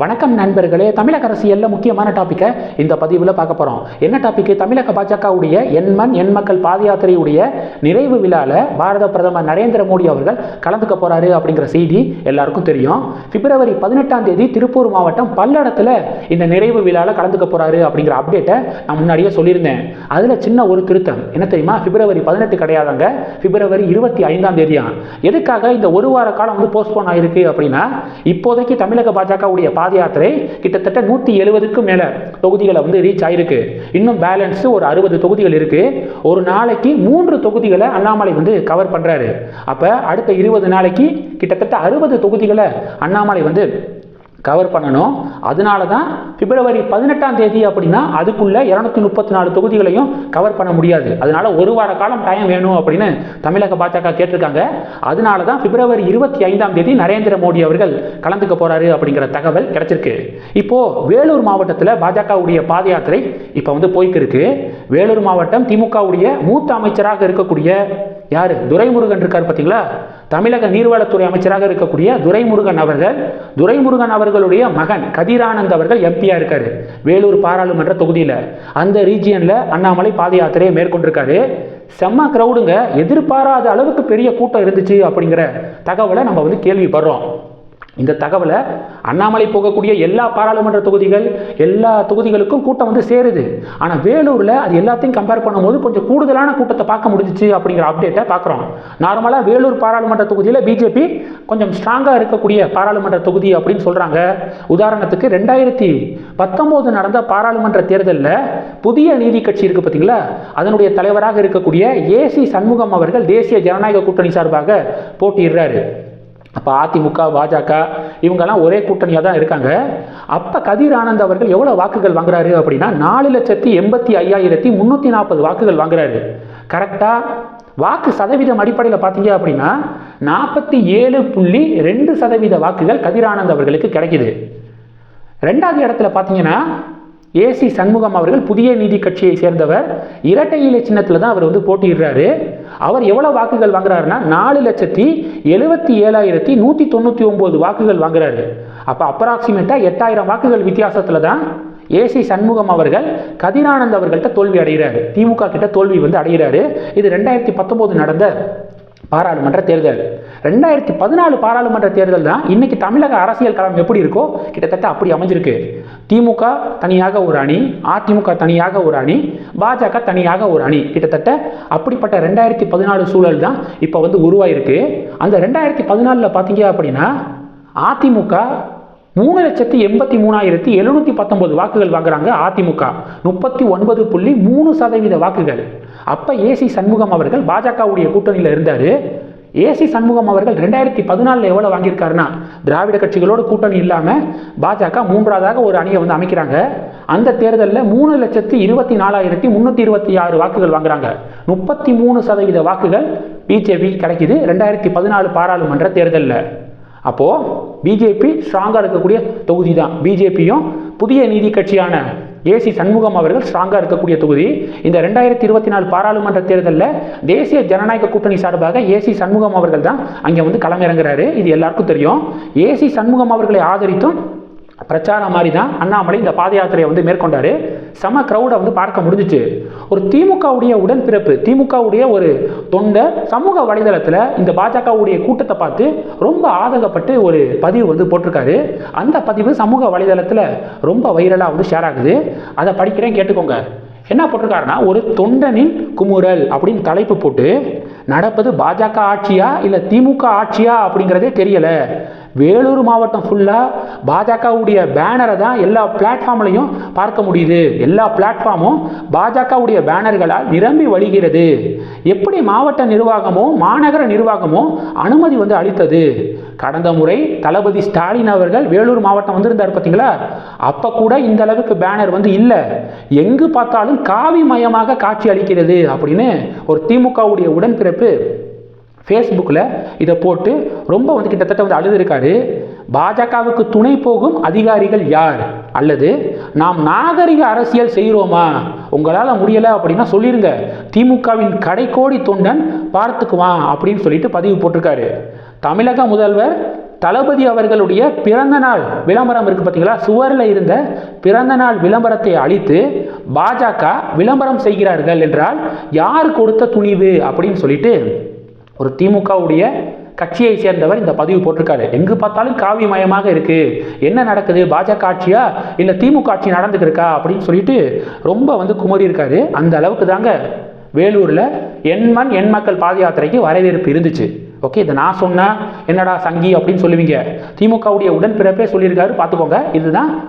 வணக்கம் நண்பர்களே தமிழக அரசியலில் முக்கியமான டாப்பிக்கை இந்த பதிவில் பார்க்க போகிறோம் என்ன டாப்பிக்கு தமிழக பாஜகவுடைய எண்மண் எண் மக்கள் பாத யாத்திரையுடைய நிறைவு விழாவில் பாரத பிரதமர் நரேந்திர மோடி அவர்கள் கலந்துக்க போகிறாரு அப்படிங்கிற செய்தி எல்லாருக்கும் தெரியும். பிப்ரவரி பதினெட்டாம் தேதி திருப்பூர் மாவட்டம் பல்லடத்தில் இந்த நிறைவு விழாவில் கலந்துக்க போகிறாரு அப்படிங்கிற அப்டேட்டை நான் முன்னாடியே சொல்லியிருந்தேன். அதில் சின்ன ஒரு திருத்தம். என்ன தெரியுமா? பிப்ரவரி பதினெட்டு கிடையாதாங்க. பிப்ரவரி இருபத்தி ஐந்தாம் தேதியா? எதுக்காக இந்த ஒரு வார காலம் வந்து போஸ்ட்போன் ஆயிருக்கு அப்படின்னா இப்போதைக்கு தமிழக பாஜகவுடைய பாத யாத்திரை கிட்டத்தட்ட நூற்றி எழுபதுக்கும் மேலே தொகுதிகளை வந்து ரீச் ஆயிருக்கு. இன்னும் பேலன்ஸ் ஒரு அறுபது தொகுதிகள் இருக்கு. ஒரு நாளைக்கு மூன்று தொகுதிகளை அண்ணாமலை வந்து கவர் பண்றாரு. அப்ப அடுத்த இருபது நாளைக்கு கிட்டத்தட்ட அறுபது தொகுதிகளை அண்ணாமலை வந்து கவர் பண்ணணும். அதனால தான் பிப்ரவரி பதினெட்டாம் தேதி அப்படின்னா அதுக்குள்ள இரநூத்தி முப்பத்தி நாலு தொகுதிகளையும் கவர் பண்ண முடியாது. அதனால ஒரு வார காலம் டைம் வேணும் அப்படின்னு தமிழக பாஜக கேட்டிருக்காங்க. அதனால தான் பிப்ரவரி இருபத்தி ஐந்தாம் தேதி நரேந்திர மோடி அவர்கள் கலந்துக்க போறாரு அப்படிங்கிற தகவல் கிடைச்சிருக்கு. இப்போ வேலூர் மாவட்டத்தில் பாஜகவுடைய பாத யாத்திரை இப்போ வந்து போய்க்கு இருக்கு வேலூர் மாவட்டம் திமுகவுடைய மூத்த அமைச்சராக இருக்கக்கூடிய யார்? துரைமுருகன் இருக்கார் பார்த்தீங்களா? தமிழக நீர்வளத்துறை அமைச்சராக இருக்கக்கூடிய துரைமுருகன் அவர்கள் துரைமுருகன் அவர்களுடைய மகன் கதிரானந்த் அவர்கள் எம்பியாக இருக்கார் வேலூர் பாராளுமன்ற தொகுதியில். அந்த ரீஜியனில் அண்ணாமலை பாத யாத்திரையை மேற்கொண்டிருக்காரு. செம்ம க்ரௌடுங்க எதிர்பாராத அளவுக்கு பெரிய கூட்டம் இருந்துச்சு அப்படிங்கிற தகவலை நம்ம வந்து கேள்விப்படுறோம். இந்த தகவலை அண்ணாமலை போகக்கூடிய எல்லா பாராளுமன்ற தொகுதிகள் எல்லா தொகுதிகளுக்கும் கூட்டம் வந்து சேருது. ஆனால் வேலூரில் அது எல்லாத்தையும் கம்பேர் பண்ணும்போது கொஞ்சம் கூடுதலான கூட்டத்தை பார்க்க முடிஞ்சிச்சு அப்படிங்கிற அப்டேட்டை பார்க்குறோம். நார்மலாக வேலூர் பாராளுமன்ற தொகுதியில் பிஜேபி கொஞ்சம் ஸ்ட்ராங்காக இருக்கக்கூடிய பாராளுமன்ற தொகுதி அப்படின்னு சொல்கிறாங்க உதாரணத்துக்கு ரெண்டாயிரத்தி பத்தொம்போது நடந்த பாராளுமன்ற தேர்தலில் புதிய நீதி கட்சி இருக்குது பார்த்தீங்களா அதனுடைய தலைவராக இருக்கக்கூடிய ஏசி சண்முகம் அவர்கள் தேசிய ஜனநாயக கூட்டணி சார்பாக போட்டியிடுறாரு. அப்போ அதிமுக பாஜக இவங்கெல்லாம் ஒரே கூட்டணியாக தான் இருக்காங்க. அப்போ கதிர் ஆனந்த் அவர்கள் எவ்வளோ வாக்குகள் வாங்குறாரு அப்படின்னா நாலு லட்சத்தி எண்பத்தி ஐயாயிரத்தி முந்நூற்றி நாற்பது வாக்குகள் வாங்குறாரு. கரெக்டாக வாக்கு சதவீதம் அடிப்படையில் பார்த்தீங்க அப்படின்னா நாற்பத்தி ஏழு புள்ளி ரெண்டு சதவீத வாக்குகள் கதிரானந்த் அவர்களுக்கு கிடைக்குது. ரெண்டாவது இடத்துல பார்த்தீங்கன்னா ஏசி சண்முகம் அவர்கள் புதிய நீதி கட்சியை சேர்ந்தவர். இரட்டை இலை சின்னத்தில் தான் அவர் வந்து போட்டியிடுறாரு. அவர் எவ்வளோ வாக்குகள் வாங்குறாருன்னா நாலு லட்சத்தி எழுபத்தி ஏழாயிரத்தி நூற்றி தொண்ணூற்றி ஒம்பது வாக்குகள் வாங்குறாரு. அப்போ அப்ராக்சிமேட்டாக எட்டாயிரம் வாக்குகள் வித்தியாசத்தில் தான் ஏசி சண்முகம் அவர்கள் கதிரானந்த் அவர்கள்ட்ட தோல்வி அடைகிறாரு. திமுக கிட்ட தோல்வி வந்து அடைகிறாரு. இது ரெண்டாயிரத்தி பத்தொம்போது நடந்த பாராளுமன்ற தேர்தல். ரெண்டாயிரத்தி பதினாலு பாராளுமன்ற தேர்தல் தான் இன்னைக்கு தமிழக அரசியல் களம் எப்படி இருக்கோ கிட்டத்தட்ட அப்படி அமைஞ்சிருக்கு. திமுக தனியாக ஒரு அணி அதிமுக தனியாக ஒரு அணி பாஜக தனியாக ஒரு அணி. கிட்டத்தட்ட அப்படிப்பட்ட ரெண்டாயிரத்தி பதினாலு சூழல் தான் இப்போ வந்து உருவாயிருக்கு. அந்த ரெண்டாயிரத்தி பதினாலில் பார்த்தீங்க அப்படின்னா அதிமுக மூணு லட்சத்தி எண்பத்தி மூணாயிரத்தி எழுநூற்றி பத்தொன்பது வாக்குகள் வாங்குறாங்க அதிமுக. முப்பத்தி ஒன்பது புள்ளி மூணு சதவீத வாக்குகள். அப்போ ஏசி சண்முகம் அவர்கள் பாஜகவுடைய கூட்டணியில் இருந்தார். ஏசி சண்முகம் அவர்கள் ரெண்டாயிரத்தி பதினாலில் எவ்வளோ வாங்கியிருக்காருன்னா திராவிட கட்சிகளோட கூட்டணி இல்லாமல் பாஜக மூன்றாவதாக ஒரு அணியை வந்து அமைக்கிறாங்க. அந்த தேர்தலில் மூணு லட்சத்தி இருபத்தி நாலாயிரத்தி முந்நூற்றி இருபத்தி ஆறு வாக்குகள் வாங்குறாங்க. முப்பத்தி மூணு சதவீத வாக்குகள் பிஜேபி கிடைக்குது ரெண்டாயிரத்தி பதினாலு பாராளுமன்ற தேர்தலில். அப்போது பிஜேபி ஸ்ட்ராங்காக இருக்கக்கூடிய தொகுதி தான் பிஜேபியும் புதிய நீதி கட்சியான ஏசி சண்முகம் அவர்கள் ஸ்ட்ராங்காக இருக்கக்கூடிய தொகுதி. இந்த ரெண்டாயிரத்தி இருபத்தி நாலு பாராளுமன்ற தேர்தலில் தேசிய ஜனநாயக கூட்டணி சார்பாக ஏசி சண்முகம் அவர்கள் தான் அங்கே வந்து களமிறங்குறாரு. இது எல்லாருக்கும் தெரியும். ஏசி சண்முகம் அவர்களை ஆதரித்தும் பிரச்சாரம் மாதிரி தான் அண்ணாமலை இந்த பாத யாத்திரையை வந்து மேற்கொண்டாரு. செம க்ரௌடை வந்து பார்க்க முடிஞ்சிச்சு. ஒரு திமுகவுடைய உடன்பிறப்பு திமுகவுடைய ஒரு தொண்டை சமூக வலைதளத்தில் இந்த பாஜகவுடைய கூட்டத்தை பார்த்து ரொம்ப ஆதகப்பட்டு ஒரு பதிவு வந்து போட்டிருக்காரு. அந்த பதிவு சமூக வலைதளத்தில் ரொம்ப வைரலாக வந்து ஷேர் ஆகுது. அதை படிக்கிறேன் கேட்டுக்கோங்க. என்ன போட்டிருக்காருன்னா ஒரு தொண்டனின் குமுறல் அப்படின்னு தலைப்பு போட்டு நடப்பது பாஜக ஆட்சியா இல்லை திமுக ஆட்சியா அப்படிங்கிறதே தெரியலை. வேலூர் மாவட்டம் ஃபுல்லாக பாஜகவுடைய பேனரை தான் எல்லா பிளாட்ஃபார்ம்லையும் பார்க்க முடியுது. எல்லா பிளாட்ஃபார்மும் பாஜகவுடைய பேனர்களால் நிரம்பி வழிகிறது. எப்படி மாவட்ட நிர்வாகமோ மாநகர நிர்வாகமோ அனுமதி வந்து அளித்தது? கடந்த முறை தளபதி ஸ்டாலின் அவர்கள் வேலூர் மாவட்டம் வந்திருந்தார் பார்த்தீங்களா? அப்போ கூட இந்த அளவுக்கு பேனர் வந்து இல்லை. எங்கு பார்த்தாலும் காவி மயமாக காட்சி அளிக்கிறது அப்படின்னு ஒரு திமுகவுடைய உடன்பிறப்பு ஃபேஸ்புக்கில் இதை போட்டு ரொம்ப வந்து கிட்டத்தட்ட வந்து அழுதுருக்காரு. பாஜகவுக்கு துணை போகும் அதிகாரிகள் யார்? அல்லது நாம் நாகரிக அரசியல் செய்கிறோமா? உங்களால் முடியலை அப்படின்னா சொல்லிடுங்க திமுகவின் கடைக்கோடி தொண்டன் பார்த்துக்குவான் அப்படின்னு சொல்லிட்டு பதிவு போட்டிருக்காரு. தமிழக முதல்வர் தளபதி அவர்களுடைய பிறந்த நாள் விளம்பரம் இருக்கு பார்த்தீங்களா? சுவரில் இருந்த பிறந்த நாள் விளம்பரத்தை அழித்து பாஜக விளம்பரம் செய்கிறார்கள் என்றால் யார் கொடுத்த துணிவு அப்படின்னு சொல்லிட்டு ஒரு திமுகவுடைய கட்சியை சேர்ந்தவர் இந்த பதிவு போட்டிருக்காரு. எங்கு பார்த்தாலும் காவி மயமாக இருக்கு. என்ன நடக்குது? பாஜக ஆட்சியா? இல்லை திமுக ஆட்சி நடந்துக்கிருக்கா? அப்படின்னு சொல்லிட்டு ரொம்ப வந்து குமரி இருக்காரு அந்த அளவுக்கு தாங்க வேலூரில் எண்மண் எண் மக்கள் பாத யாத்திரைக்கு வரவேற்பு இருந்துச்சு. ஓகே இதை நான் சொன்னா என்னடா சங்கி அப்படின்னு சொல்லுவீங்க. திமுகவுடைய உடன்பிறப்பே சொல்லியிருக்காரு. பார்த்துக்கோங்க. இதுதான்